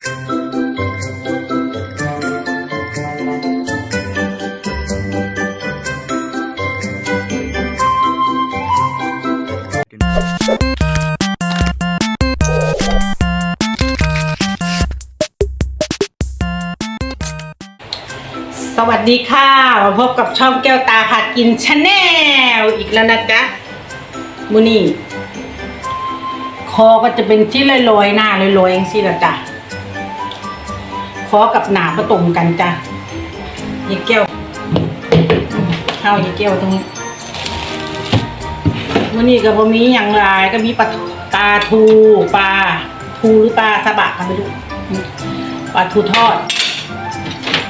สวัสดีค่ะมาพบกับช่องแก้วตาพากินชาแนลอีกแล้วนะจ๊ะมูนี่คอก็จะเป็นที่ลอยๆหน้าลอยๆเองสิละจ้ะ คอกับหนาผสมกันจ้ะยีแก้วอืมเอายีแก้วตรงนี้มูนี่ก็บ่มีอย่างไรก็มีปลาปลาทูปลาทูหรือปลาสบะกันไปดูปลาทูทอด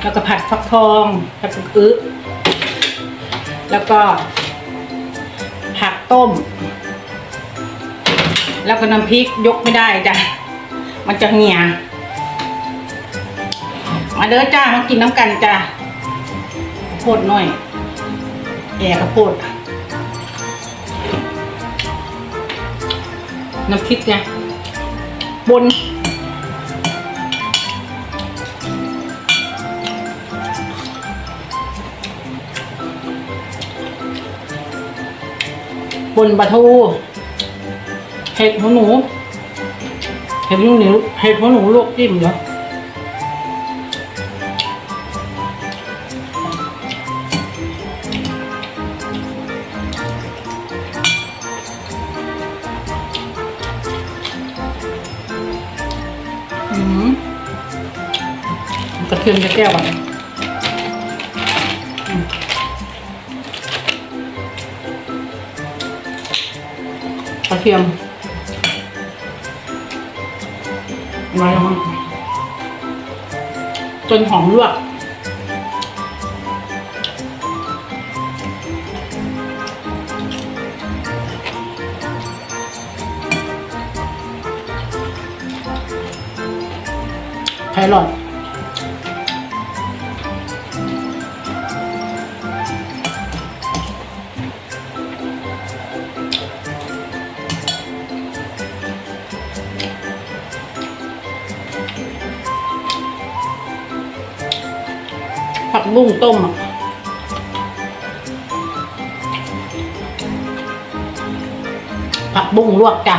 แล้วก็ผัดฟักทองผัดปุกอึแล้วก็ ผักต้ม แล้วก็น้ำพริกยกไม่ได้จ้ะมันจะเหี่ย มาเด้อจ้ามากินน้ำกันจ้าวโพดหน่อยแย่ข้าวโพดน้ำพริกไงบนบนปลาทูเห็ดหัวหนู เห็ดหัวหนูเห็ดหัวหนูลวกจิ้มเหรอ กระเทียมจะแก้วก่อนกระเทียมมาแล้วมั้งจนหอมลวกไครอทผั บุ้งต้มอะผักบุ้งลวกจ้ะ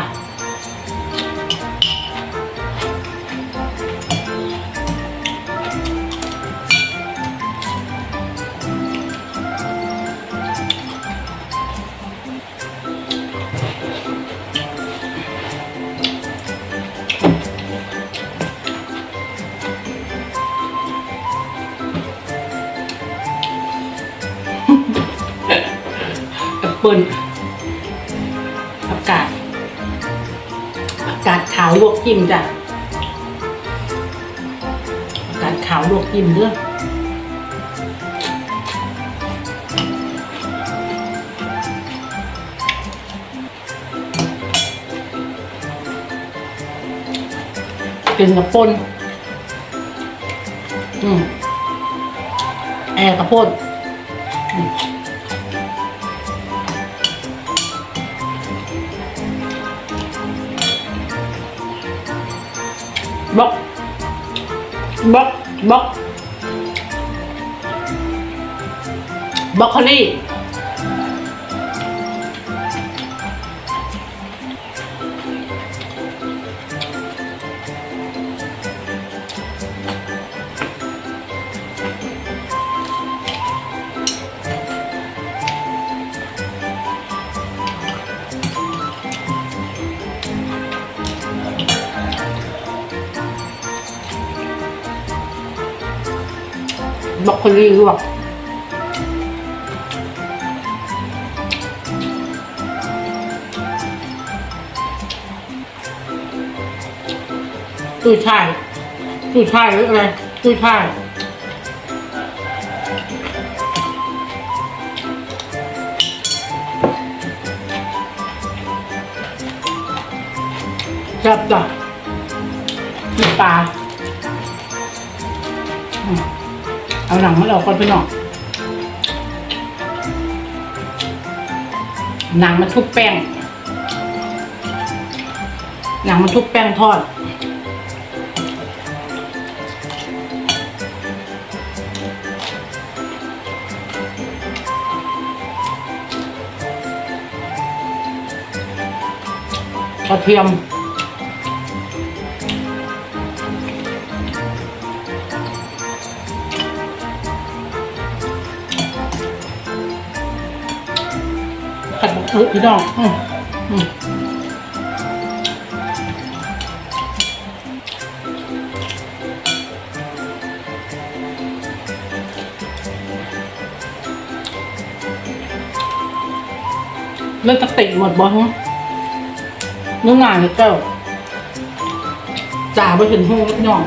ปเปิ้ลผักกาดผักกาดขาวลวกจิ้มจ้ะผักกาดขาวลวกจิ้มเด้อกินกับป่นอืมแอร์กับป่นบล็อก บล็อก บล็อกโคลี่ลวกตุ้ช่ายตุ้ช่ายหรืออะไรตุ้ช่ายแซ่บจ้ะมีปลา เอาหนังมันออกก่อนพี่น้องหนังมันทุบแป้ง หนังมันทุบแป้งทอด กระเทียม ผัดบุกรุพี่น้องอืมอืมเลือกตะติหมดบ่ฮะเนื้องานเนี่ยเจ้าจ่าไปถึงห้องพี่น้อง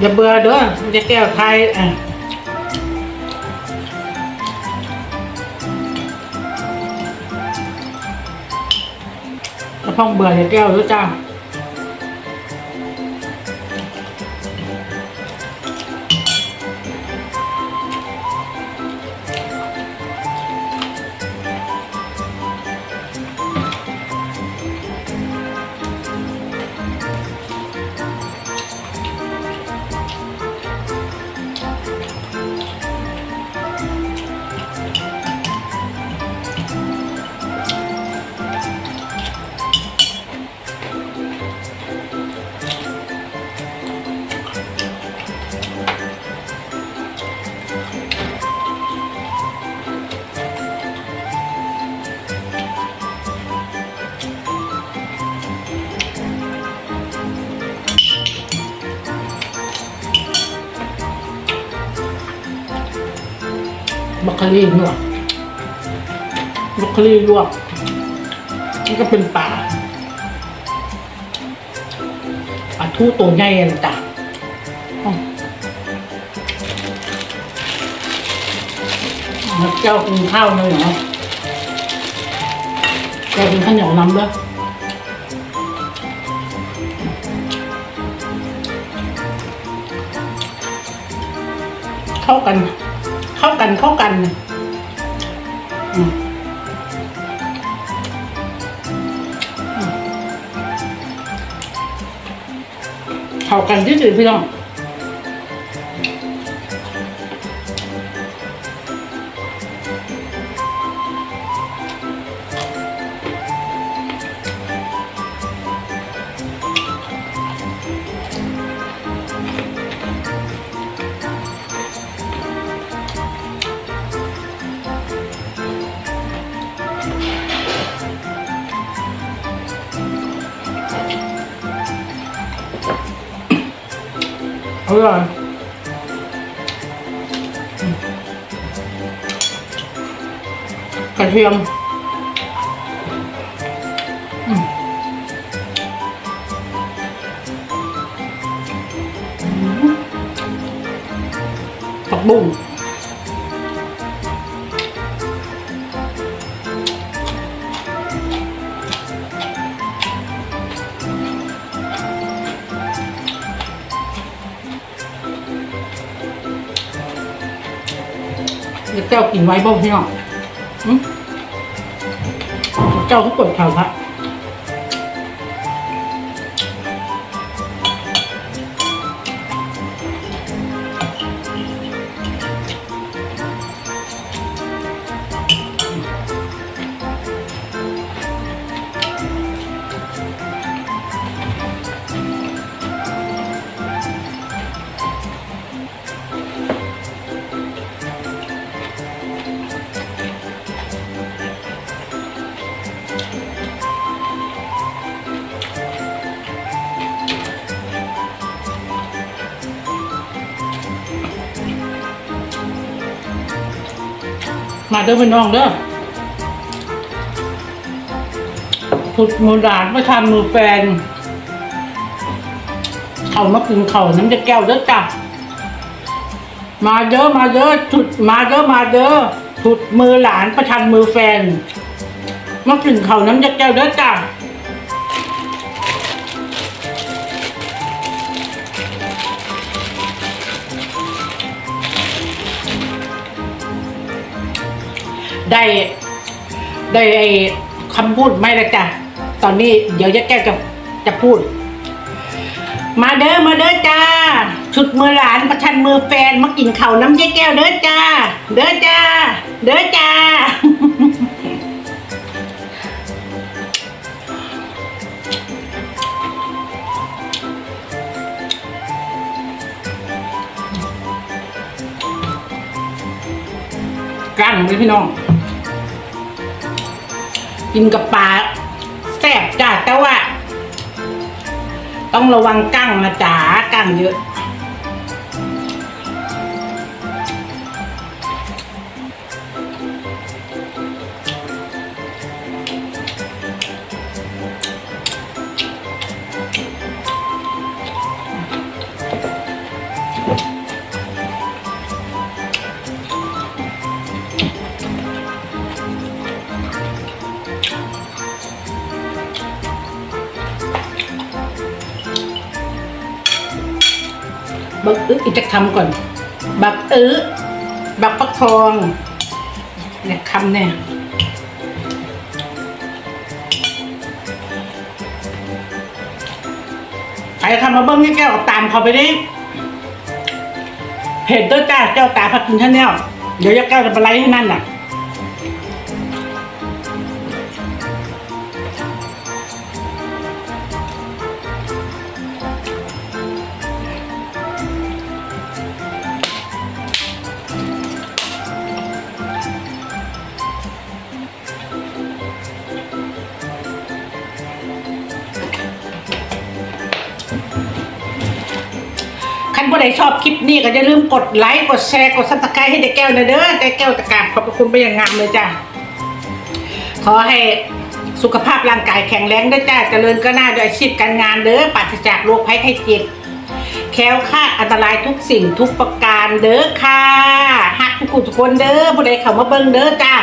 อย่าเบื่อเด้อมันจะแก้วไทยอะ กระพองเบื่ออย่าแก้วด้วยจ้า บรอกโคลีลวกบรอกโคลีลวกนี่ก็เป็นปลาปลาทูตัวใหญ่นะจ๊ะอ้าวแล้วเจ้ากินข้าวเลยเหรอเจ้ากินข้าวเหนียวน้ำด้วยเข้ากัน เข้ากันเข้ากันเข้ากันที่สุดพี่น้อง อร่อยอืม เทียมอืมอืมผักบุ้งเดี๋ยวเจ้ากินไว้บ่พี่น้องอืมเจ้าเขากดข่าวครับ มาเด้อพี่น้องเด้อพุดมือดาดมาทำมือแฟนเขามากินเขาน้ำจะแก้วเด้อจ้ะมาเยอะมาเยอะถุดมาเยอะมาเยอะถุดมือหลานประชันมือแฟนมากินเขาน้ำจะแก้วเด้อจ้ะ ได้ได้ไอ้คำพูดไหม่ละจ้ะ ตอนนี้เดี๋ยวยายแก้วจะจะพูด มาเด้อมาเด้อจ้า ชุดมือหลานประชันมือแฟนมากินเข้าน้ำยาแก้วเด้อจ้า เด้อจ้า เด้อจ้า กั้งเลยพี่น้อง กินกับปลาแซ่บจ้าแต่ว่า ต้องระวังกั้งนะจ๋ากั้งเยอะ บักอึอีกจะคำก่อน บักอึบักฟักทอง เนี่ยคำเนี่ยใครทำมาเบิ้งนี่แก้วตามเขาไปดิเพจเด้อจ้าแก้วตาพักกินชาแนลเดี๋ยวยาแก้วจะไปไล่ที่นั่นน่ะ คันผู้ใดชอบคลิปนี้ก็อย่าลืมกดไลค์ กดแชร์ กดซับสไครต์ให้เด็กแก้วนะเด้อเด็กแก้วจะกราบขอบพระคุณไปอย่างงามเลยจ้ะ ขอให้สุขภาพร่างกายแข็งแรงด้วยจ้า เจริญก็น่าโดยอาชีพการงานเด้อปราศจากโรคภัยไข้เจ็บ แค้วคลาดอันตรายทุกสิ่งทุกประการเด้อค่ะฮักทุกคนทุกคนเด้อผู้ใดเข้ามาเบิ่งเด้อจ้า